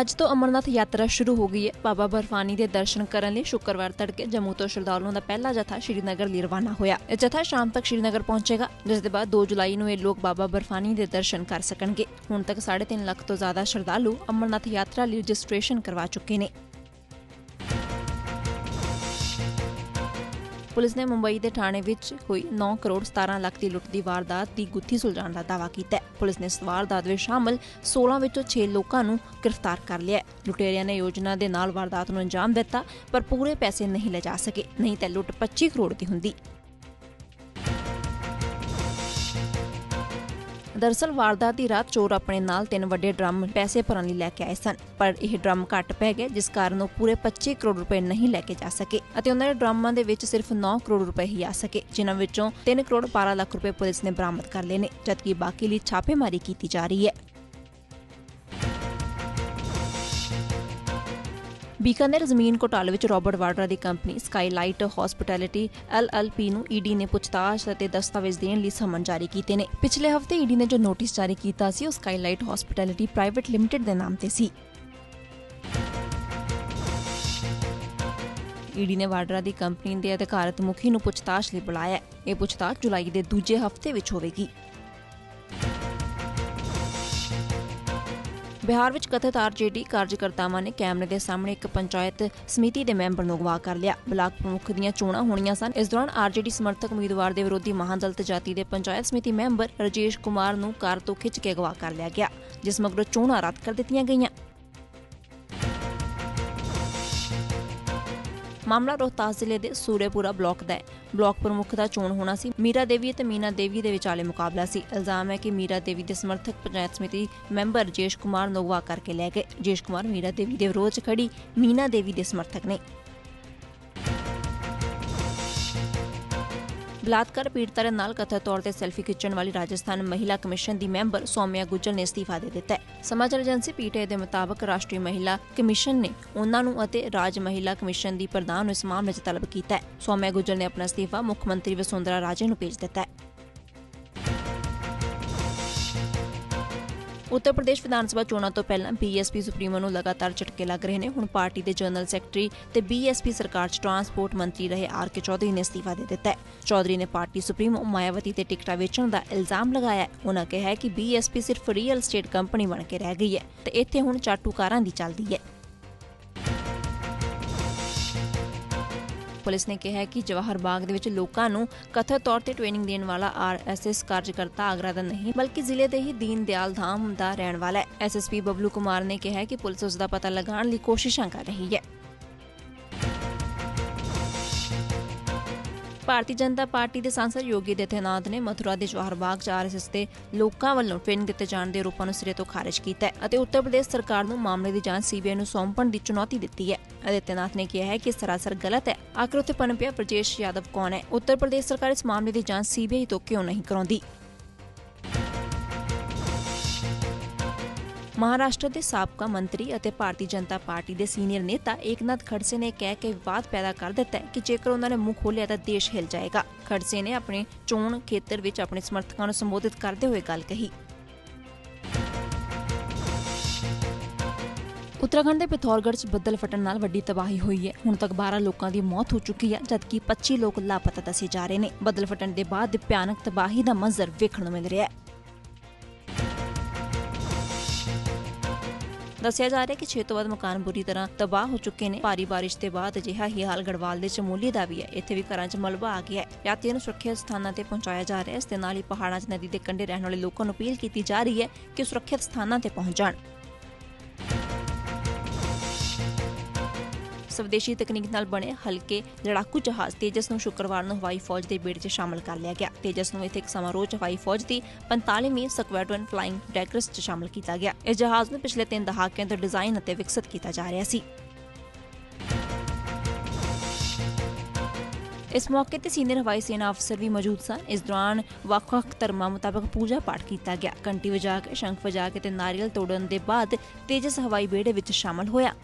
ਅੱਜ ਤੋਂ ਅਮਰਨਾਥ ਯਾਤਰਾ ਸ਼ੁਰੂ ਹੋ ਗਈ ਹੈ। ਬਾਬਾ ਬਰਫਾਨੀ ਦੇ ਦਰਸ਼ਨ ਕਰਨ ਲਈ ਸ਼ੁੱਕਰਵਾਰ ਤੜਕੇ ਜੰਮੂ ਤੋਂ ਸ਼ਰਧਾਲੂਆਂ ਦਾ ਪਹਿਲਾ ਜਥਾ ਸ਼੍ਰੀਨਗਰ ਲਈ ਰਵਾਨਾ ਹੋਇਆ। ਇਹ ਜਥਾ ਸ਼ਾਮ ਤੱਕ ਸ਼੍ਰੀਨਗਰ ਪਹੁੰਚੇਗਾ, ਜਿਸ ਦੇ ਬਾਅਦ 2 ਜੁਲਾਈ ਨੂੰ ਇਹ ਲੋਕ ਬਾਬਾ ਬਰਫਾਨੀ ਦੇ ਦਰਸ਼ਨ ਕਰ ਸਕਣਗੇ। ਹੁਣ ਤੱਕ 3.5 ਲੱਖ ਤੋਂ ਜ਼ਿਆਦਾ ਸ਼ਰਧਾਲੂ ਅਮਰਨਾਥ ਯਾਤਰਾ ਲਈ ਰਜਿਸਟ੍ਰੇਸ਼ਨ ਕਰਵਾ ਚੁੱਕੇ ਨੇ। ਪੁਲਿਸ ਨੇ ਮੁੰਬਈ ਦੇ ਥਾਣੇ ਵਿੱਚ ਹੋਈ 9 ਕਰੋੜ 17 ਲੱਖ ਦੀ ਲੁੱਟ ਦੀ ਵਾਰਦਾਤ ਦੀ ਗੁੱਥੀ ਸੁਲਝਾਉਣ ਦਾ ਦਾਅਵਾ ਕੀਤਾ ਹੈ। ਪੁਲਿਸ ਨੇ ਇਸ ਵਾਰਦਾਤ ਵਿੱਚ ਸ਼ਾਮਲ 16 ਵਿੱਚੋਂ 6 ਲੋਕਾਂ ਨੂੰ ਗ੍ਰਿਫਤਾਰ ਕਰ ਲਿਆ ਹੈ। ਲੁਟੇਰਿਆਂ ਨੇ ਯੋਜਨਾ ਦੇ ਨਾਲ ਵਾਰਦਾਤ ਨੂੰ ਅੰਜਾਮ ਦਿੱਤਾ, ਪਰ ਪੂਰੇ ਪੈਸੇ ਨਹੀਂ ਲੈ ਜਾ ਸਕੇ। ਨਹੀਂ ਤਾਂ ਲੁੱਟ 25 ਕਰੋੜ ਦੀ ਹੁੰਦੀ। ਦਰਸਲ ਵਾਰਦਾਤ ਦੀ ਰਾਤ ਚੋਰ ਆਪਣੇ ਨਾਲ ਤਿੰਨ ਵੱਡੇ ਡਰਮ ਪੈਸੇ ਭਰਨ ਲਈ ਲੈ ਕੇ ਆਏ ਸਨ, ਪਰ ਇਹ ਡਰਮ ਘੱਟ ਪੈ ਗਏ, ਜਿਸ ਕਾਰਨ ਉਹ ਪੂਰੇ 25 ਕਰੋੜ ਰੁਪਏ ਨਹੀਂ ਲੈ ਕੇ ਜਾ ਸਕੇ ਅਤੇ ਉਹਨਾਂ ਦੇ ਡਰਮਾਂ ਦੇ ਵਿੱਚ ਸਿਰਫ 9 ਕਰੋੜ ਰੁਪਏ ਹੀ ਆ ਸਕੇ, ਜਿਨ੍ਹਾਂ ਵਿੱਚੋਂ 3 ਕਰੋੜ 12 ਲੱਖ ਰੁਪਏ ਪੁਲਿਸ ਨੇ ਬਰਾਮਦ ਕਰ ਲਏ ਨੇ, ਜਦਕਿ ਬਾਕੀ ਲਈ ਛਾਪੇਮਾਰੀ ਕੀਤੀ ਜਾ ਰਹੀ ਹੈ। ਬੀਕਾਨੇਰ ਜ਼ਮੀਨ ਘੋਟਾਲੇ ਵਿੱਚ ਰਾਬਰਟ ਵਾਡਰਾ ਦੀ ਕੰਪਨੀ ਸਕਾਈਲਾਈਟ ਹਸਪਿਟੈਲਿਟੀ ਐਲਐਲਪੀ ਨੂੰ ਈਡੀ ਨੇ ਪੁੱਛਤਾਛ ਅਤੇ ਦਸਤਾਵੇਜ਼ ਦੇਣ ਲਈ ਸਮਨ ਜਾਰੀ ਕੀਤੇ ਨੇ। ਪਿਛਲੇ ਹਫ਼ਤੇ ਈਡੀ ਨੇ ਜੋ ਨੋਟਿਸ ਜਾਰੀ ਕੀਤਾ ਸੀ, ਉਹ ਸਕਾਈਲਾਈਟ ਹਸਪਿਟੈਲਿਟੀ ਪ੍ਰਾਈਵੇਟ ਲਿਮਟਿਡ ਦੇ ਨਾਮ ਤੇ ਸੀ। ਈਡੀ ਨੇ ਵਾਡਰਾ ਦੀ ਕੰਪਨੀ ਦੇ ਅਧਿਕਾਰਤ ਮੁਖੀ ਨੂੰ ਪੁੱਛਤਾਛ ਲਈ ਬੁਲਾਇਆ। ਇਹ ਪੁੱਛਤਾਛ ਜੁਲਾਈ ਦੇ ਦੂਜੇ ਹਫ਼ਤੇ ਵਿੱਚ ਹੋਵੇਗੀ। ਬਿਹਾਰ ਵਿੱਚ ਕਥਿਤ ਆਰਜੇਡੀ ਕਾਰਜਕਰਤਾਵਾਂ ਨੇ ਕੈਮਰੇ ਦੇ ਸਾਹਮਣੇ ਇੱਕ ਪੰਚਾਇਤ ਸਮਿਤੀ ਦੇ ਮੈਂਬਰ ਨੂੰ ਅਗਵਾ ਕਰ ਲਿਆ। ਬਲਾਕ ਪ੍ਰਮੁੱਖ ਦੀਆਂ ਚੋਣਾਂ ਹੋਣੀਆਂ ਸਨ। ਇਸ ਦੌਰਾਨ ਆਰਜੇਡੀ ਸਮਰਥਕ ਉਮੀਦਵਾਰ ਦੇ ਵਿਰੋਧੀ ਮਹਾਂਦਲਤ ਜਾਤੀ ਦੇ ਪੰਚਾਇਤ ਸਮਿਤੀ ਮੈਂਬਰ ਰਜੇਸ਼ ਕੁਮਾਰ ਨੂੰ ਕਾਰ ਤੋਂ ਖਿੱਚ ਕੇ ਅਗਵਾ ਕਰ ਲਿਆ ਗਿਆ, ਜਿਸ ਮਗਰੋਂ ਚੋਣਾਂ ਰੱਦ ਕਰ ਦਿੱਤੀਆਂ ਗਈਆਂ। ਮਾਮਲਾ ਰੋਹਤਾਸ ਜ਼ਿਲ੍ਹੇ ਦੇ ਸੂਰੇਪੁਰਾ ਬਲਾਕ ਦਾ ਹੈ। ਬਲਾਕ ਪ੍ਰਮੁੱਖ ਦਾ ਚੋਣ ਹੋਣਾ ਸੀ। ਮੀਰਾ ਦੇਵੀ ਅਤੇ ਮੀਨਾ ਦੇਵੀ ਦੇ ਵਿਚਾਲੇ ਮੁਕਾਬਲਾ ਸੀ। ਇਲਜ਼ਾਮ ਹੈ ਕਿ ਮੀਰਾ ਦੇਵੀ ਦੇ ਸਮਰਥਕ ਪੰਚਾਇਤ ਸਮਿਤੀ ਮੈਂਬਰ ਜੇਸ਼ ਕੁਮਾਰ ਨੂੰ ਅਗਵਾ ਕਰਕੇ ਲੈ ਗਏ। ਜੇਸ਼ ਕੁਮਾਰ, ਮੀਰਾ ਦੇਵੀ ਦੇ ਵਿਰੋਧ 'ਚ ਖੜੀ ਮੀਨਾ ਦੇਵੀ ਦੇ ਸਮਰਥਕ ਨੇ। ਬਲਾਤਕਾਰ ਪੀੜਤਾ ਨਾਲ ਕਥਿਤ ਤੌਰ ਤੇ ਸੈਲਫੀ ਖਿੱਚਣ ਵਾਲੀ ਰਾਜਸਥਾਨ ਮਹਿਲਾ ਕਮਿਸ਼ਨ ਦੀ ਮੈਂਬਰ ਸੌਮਿਆ ਗੁੱਜਰ ਨੇ ਅਸਤੀਫਾ ਦੇ ਦਿੱਤਾ ਹੈ। ਸਮਾਚਾਰ ਏਜੰਸੀ ਪੀਟੀਆਈ ਦੇ ਮੁਤਾਬਕ ਰਾਸ਼ਟਰੀ ਮਹਿਲਾ ਕਮਿਸ਼ਨ ਨੇ ਉਹਨਾਂ ਨੂੰ ਅਤੇ ਰਾਜ ਮਹਿਲਾ ਕਮਿਸ਼ਨ ਦੀ ਪ੍ਰਧਾਨ ਨੂੰ ਇਸ ਮਾਮਲੇ 'ਚ ਤਲਬ ਕੀਤਾ ਹੈ। ਸੌਮਿਆ ਗੁੱਜਰ ਨੇ ਆਪਣਾ ਅਸਤੀਫਾ ਮੁੱਖ ਮੰਤਰੀ ਵਸੁੰਧਰਾ ਰਾਜੇ ਨੂੰ ਭੇਜ ਦਿੱਤਾ ਹੈ। ਉੱਤਰ ਪ੍ਰਦੇਸ਼ ਵਿਧਾਨ ਸਭਾ ਚੋਣਾਂ ਤੋਂ ਪਹਿਲਾਂ ਬੀਐਸਪੀ ਸੁਪਰੀਮੋ ਨੂੰ ਲਗਾਤਾਰ ਝਟਕੇ ਲੱਗ ਰਹੇ ਨੇ। ਹੁਣ ਪਾਰਟੀ ਦੇ ਜਨਰਲ ਸੈਕਟਰੀ ਤੇ ਬੀਐਸਪੀ ਸਰਕਾਰ 'ਚ ਟਰਾਂਸਪੋਰਟ ਮੰਤਰੀ ਰਹੇ ਆਰ ਕੇ ਚੌਧਰੀ ਨੇ ਅਸਤੀਫਾ ਦੇ ਦਿੱਤਾ ਹੈ। ਚੌਧਰੀ ਨੇ ਪਾਰਟੀ ਸੁਪਰੀਮੋ ਮਾਇਆਵਤੀ ਤੇ ਟਿਕਟਾਂ ਵੇਚਣ ਦਾ ਇਲਜ਼ਾਮ ਲਗਾਇਆ ਹੈ। ਉਹਨਾਂ ਕਿਹਾ ਹੈ ਕਿ ਬੀਐਸਪੀ ਸਿਰਫ ਰੀਅਲ ਸਟੇਟ ਕੰਪਨੀ ਬਣ ਕੇ ਰਹਿ ਗਈ ਹੈ ਤੇ ਇੱਥੇ ਹੁਣ ਚਾਟੂਕਾਰਾਂ ਦੀ ਚੱਲਦੀ ਹੈ। ਪੁਲਿਸ ਨੇ ਕਿਹਾ ਹੈ ਕਿ ਜਵਾਹਰ ਬਾਗ ਦੇ ਵਿੱਚ ਲੋਕਾਂ ਨੂੰ ਕਥਿਤ ਤੌਰ ਤੇ ਟ੍ਰੇਨਿੰਗ ਦੇਣ ਵਾਲਾ ਆਰਐਸਐਸ ਕਾਰਜਕਰਤਾ ਆਗਰਾ ਦਾ ਨਹੀਂ, ਬਲਕਿ ਜ਼ਿਲ੍ਹੇ ਦੇ ਹੀ ਦੀਨ ਦਿਆਲ ਧਾਮ ਦਾ ਰਹਿਣ ਵਾਲਾ ਹੈ। ਐਸਐਸਪੀ ਬਬਲੂ ਕੁਮਾਰ ਨੇ ਕਿਹਾ ਕਿ ਪੁਲਿਸ ਉਸ ਦਾ ਪਤਾ ਲਗਾਉਣ ਲਈ ਕੋਸ਼ਿਸ਼ਾਂ ਕਰ ਰਹੀ ਹੈ। ਭਾਰਤੀ ਜਨਤਾ ਪਾਰਟੀ ਦੇ ਸਾਂਸਦ ਯੋਗੀ ਆਦਿੱਤਿਆਨਾਥ ਨੇ ਮਥੁਰਾ ਦੇ ਜਵਾਹਰ ਬਾਗ 'ਚ ਆਰਐਸਐਸ ਦੇ ਲੋਕਾਂ ਵੱਲੋਂ ਟ੍ਰੇਨਿੰਗ ਦਿੱਤੇ ਜਾਣ ਦੇ ਆਰੋਪਾਂ ਨੂੰ ਸਿਰੇ ਤੋਂ ਖਾਰਜ ਕੀਤਾ ਹੈ ਅਤੇ ਉੱਤਰ ਪ੍ਰਦੇਸ਼ ਸਰਕਾਰ ਨੂੰ ਮਾਮਲੇ ਦੀ ਜਾਂਚ ਸੀਬੀਆਈ ਨੂੰ ਸੌਂਪਣ ਦੀ ਚੁਣੌਤੀ ਦਿੱਤੀ ਹੈ। ਆਦਿੱਤਿਆਨਾਥ ਨੇ ਕਿਹਾ ਹੈ ਕਿ ਸਰਾਸਰ ਗਲਤ ਹੈ। ਆਖਰ ਉੱਤੇ ਪਨਪਿਆ ਪ੍ਰਜੇਸ਼ ਯਾਦਵ ਕੌਣ ਹੈ? ਉੱਤਰ ਪ੍ਰਦੇਸ਼ ਸਰਕਾਰ ਇਸ ਮਾਮਲੇ ਦੀ ਜਾਂਚ ਸੀਬੀਆਈ ਤੋਂ ਕਿਉਂ ਨਹੀਂ ਕਰਾਉਂਦੀ? ਮਹਾਰਾਸ਼ਟਰ ਦੇ ਸਾਬਕਾ ਮੰਤਰੀ ਅਤੇ ਭਾਰਤੀ ਜਨਤਾ ਪਾਰਟੀ ਦੇ ਸੀਨੀਅਰ ਨੇਤਾ ਏਕਨਾਥ ਖੜਸੇ ਨੇ ਕਹਿ ਕੇ ਵਿਵਾਦ ਪੈਦਾ ਕਰ ਦਿੱਤਾ ਹੈ ਕਿ ਜੇਕਰ ਉਹਨਾਂ ਨੇ ਮੂੰਹ ਖੋਲ੍ਹਿਆ ਤਾਂ ਦੇਸ਼ ਹਿਲ ਜਾਏਗਾ। ਖੜਸੇ ਨੇ ਆਪਣੇ ਚੋਣ ਖੇਤਰ ਵਿੱਚ ਆਪਣੇ ਸਮਰਥਕਾਂ ਨੂੰ ਸੰਬੋਧਿਤ ਕਰਦੇ ਹੋਏ ਗੱਲ ਕਹੀ। ਉੱਤਰਾਖੰਡ ਦੇ ਪਿਥੌਰਗੜ੍ਹ 'ਚ ਬੱਦਲ ਫਟਣ ਨਾਲ ਵੱਡੀ ਤਬਾਹੀ ਹੋਈ ਹੈ। ਹੁਣ ਤੱਕ 12 ਲੋਕਾਂ ਦੀ ਮੌਤ ਹੋ ਚੁੱਕੀ ਹੈ, ਜਦਕਿ 25 ਲੋਕ ਲਾਪਤਾ ਦੱਸੇ ਜਾ ਰਹੇ ਨੇ। ਬੱਦਲ ਫਟਣ ਦੇ ਬਾਅਦ ਭਿਆਨਕ ਤਬਾਹੀ ਦਾ ਮੰਜ਼ਰ ਵੇਖਣ ਨੂੰ ਮਿਲ ਰਿਹਾ ਹੈ। ਦੱਸਿਆ ਜਾ ਰਿਹਾ ਕਿ 6 ਤੋਂ ਵੱਧ ਮਕਾਨ ਬੁਰੀ ਤਰ੍ਹਾਂ ਤਬਾਹ ਹੋ ਚੁੱਕੇ ਨੇ। ਭਾਰੀ ਬਾਰਿਸ਼ ਦੇ ਬਾਅਦ ਅਜਿਹਾ ਹੀ ਹਾਲ ਗੜਵਾਲ ਦੇ ਚਮੋਲੀ ਦਾ ਵੀ ਹੈ। ਇੱਥੇ ਵੀ ਘਰਾਂ 'ਚ ਮਲਬਾ ਆ ਗਿਆ ਹੈ। ਯਾਤਰੀਆਂ ਨੂੰ ਸੁਰੱਖਿਅਤ ਸਥਾਨਾਂ ਤੇ ਪਹੁੰਚਾਇਆ ਜਾ ਰਿਹਾ ਹੈ। ਇਸ ਦੇ ਨਾਲ ਹੀ ਪਹਾੜਾਂ 'ਚ ਨਦੀ ਦੇ ਕੰਢੇ ਰਹਿਣ ਵਾਲੇ ਲੋਕਾਂ ਨੂੰ ਅਪੀਲ ਕੀਤੀ ਜਾ ਰਹੀ ਹੈ ਕਿ ਸੁਰੱਖਿਅਤ ਸਥਾਨਾਂ ਤੇ ਪਹੁੰਚ ਜਾਣ। ਸਵਦੇਸ਼ੀ ਤਕਨੀਕ ਨਾਲ ਬਣੇ ਹਲਕੇ ਲੜਾਕੂ ਜਹਾਜ਼ ਤੇਜਸ ਨੂੰ ਸ਼ੁੱਕਰਵਾਰ ਨੂੰ ਹਵਾਈ ਫੌਜ ਦੇ ਬੇੜੇ 'ਚ ਸ਼ਾਮਲ ਕਰ ਲਿਆ ਗਿਆ। ਤੇਜਸ ਨੂੰ ਇੱਥੇ ਇੱਕ ਸਮਾਰੋਹ 'ਚ ਹਵਾਈ ਫੌਜ ਦੀ 45ਵੀਂ ਸਕੁਐਡਰਨ ਫਲਾਈਂਗ ਡੈਗਰਸ 'ਚ ਸ਼ਾਮਲ ਕੀਤਾ ਗਿਆ। ਇਸ ਜਹਾਜ਼ ਨੂੰ ਪਿਛਲੇ 3 ਦਹਾਕਿਆਂ ਤੋਂ ਡਿਜ਼ਾਈਨ ਅਤੇ ਵਿਕਸਿਤ ਕੀਤਾ ਜਾ ਰਿਹਾ ਸੀ। ਇਸ ਮੌਕੇ ਤੇ ਸੀਨੀਅਰ ਹਵਾਈ ਸੈਨਾ ਅਫਸਰ ਵੀ ਮੌਜੂਦ ਸਨ। ਇਸ ਦੌਰਾਨ ਵੱਖ-ਵੱਖ ਧਰਮਾਂ ਮੁਤਾਬਕ ਪੂਜਾ ਪਾਠ ਕੀਤਾ ਗਿਆ। ਘੰਟੀ ਵਜਾ ਕੇ, ਸ਼ੰਖ ਵਜਾ ਕੇ ਤੇ ਨਾਰੀਅਲ ਤੋੜਨ ਦੇ ਬਾਅਦ ਤੇਜਸ ਹਵਾਈ ਬੇੜੇ ਵਿੱਚ ਸ਼ਾਮਲ ਹੋਇਆ।